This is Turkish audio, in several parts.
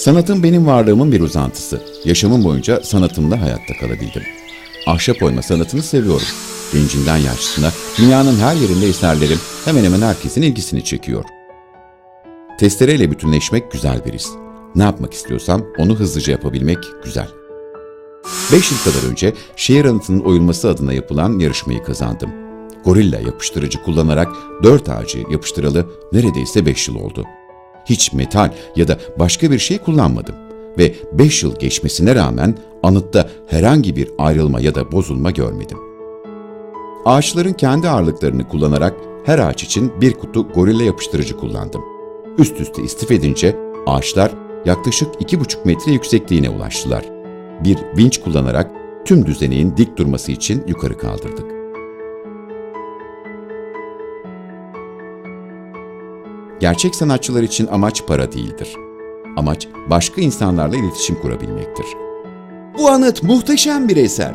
Sanatım benim varlığımın bir uzantısı. Yaşamım boyunca sanatımla hayatta kalabildim. Ahşap oyma sanatını seviyorum. Gencinden yaşlısına dünyanın her yerinde eserlerim hemen hemen herkesin ilgisini çekiyor. Testereyle bütünleşmek güzel bir his. Ne yapmak istiyorsam onu hızlıca yapabilmek güzel. 5 yıl kadar önce şehir anıtının oyulması adına yapılan yarışmayı kazandım. Gorilla yapıştırıcı kullanarak 4 ağacı yapıştıralı neredeyse 5 yıl oldu. Hiç metal ya da başka bir şey kullanmadım ve 5 yıl geçmesine rağmen anıtta herhangi bir ayrılma ya da bozulma görmedim. Ağaçların kendi ağırlıklarını kullanarak her ağaç için bir kutu gorilla yapıştırıcı kullandım. Üst üste istif edince ağaçlar yaklaşık 2,5 metre yüksekliğine ulaştılar. Bir vinç kullanarak tüm düzeneğin dik durması için yukarı kaldırdık. Gerçek sanatçılar için amaç para değildir. Amaç başka insanlarla iletişim kurabilmektir. Bu anıt muhteşem bir eser.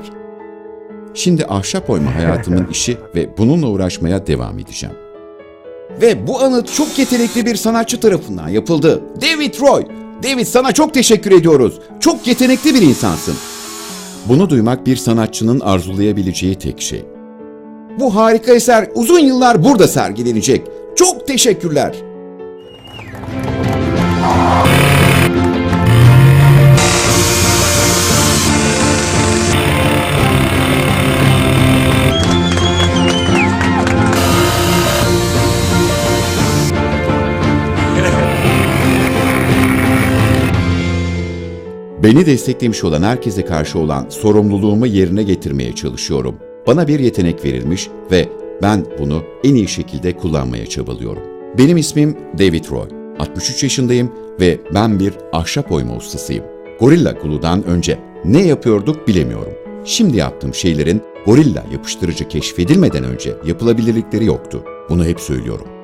Şimdi ahşap oyma hayatımın işi ve bununla uğraşmaya devam edeceğim. Ve bu anıt çok yetenekli bir sanatçı tarafından yapıldı. David Roy. David sana çok teşekkür ediyoruz. Çok yetenekli bir insansın. Bunu duymak bir sanatçının arzulayabileceği tek şey. Bu harika eser uzun yıllar burada sergilenecek. Çok teşekkürler. Beni desteklemiş olan herkese karşı olan sorumluluğumu yerine getirmeye çalışıyorum. Bana bir yetenek verilmiş ve ben bunu en iyi şekilde kullanmaya çabalıyorum. Benim ismim David Roy. 63 yaşındayım ve ben bir ahşap oyma ustasıyım. Gorilla Glue'dan önce ne yapıyorduk bilemiyorum. Şimdi yaptığım şeylerin gorilla yapıştırıcı keşfedilmeden önce yapılabilirlikleri yoktu. Bunu hep söylüyorum.